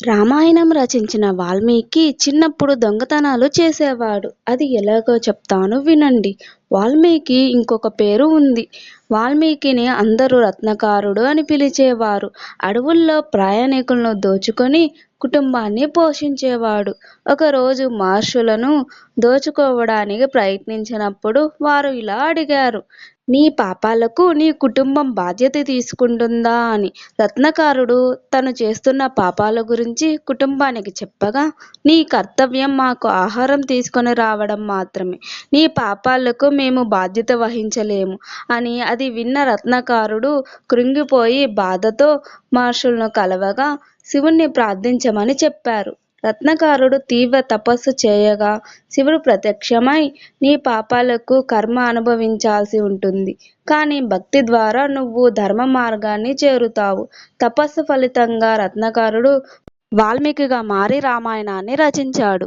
రామాయణం రచించిన వాల్మీకి చిన్నప్పుడు దొంగతనాలు చేసేవాడు. అది ఎలాగో చెప్తాను వినండి. వాల్మీకి ఇంకొక పేరు ఉంది. వాల్మీకిని అందరూ రత్నకారుడు అని పిలిచేవారు. అడవుల్లో ప్రయాణికులను దోచుకొని కుటుంబాన్ని పోషించేవాడు. ఒకరోజు మహర్షులను దోచుకోవడానికి ప్రయత్నించినప్పుడు వారు ఇలా అడిగారు. నీ పాపాలకు నీ కుటుంబం బాధ్యత తీసుకుంటుందా అని. రత్నకారుడు తను చేస్తున్న పాపాల గురించి కుటుంబానికి చెప్పగా, నీ కర్తవ్యం మాకు ఆహారం తీసుకొని రావడం మాత్రమే. నీ పాపాలకు మేము బాధ్యత వహించలేము అని అది విన్న రత్నకారుడు కృంగిపోయి బాధతో మహర్షులను కలవగా శివుణ్ణి ప్రార్థించమని చెప్పారు. రత్నకారుడు తీవ్ర తపస్సు చేయగా శివుడు ప్రత్యక్షమై నీ పాపాలకు కర్మ అనుభవించాల్సి ఉంటుంది. కానీ భక్తి ద్వారా నువ్వు ధర్మ మార్గాన్ని చేరుతావు. తపస్సు ఫలితంగా రత్నకారుడు వాల్మీకిగా మారి రామాయణాన్ని రచించాడు.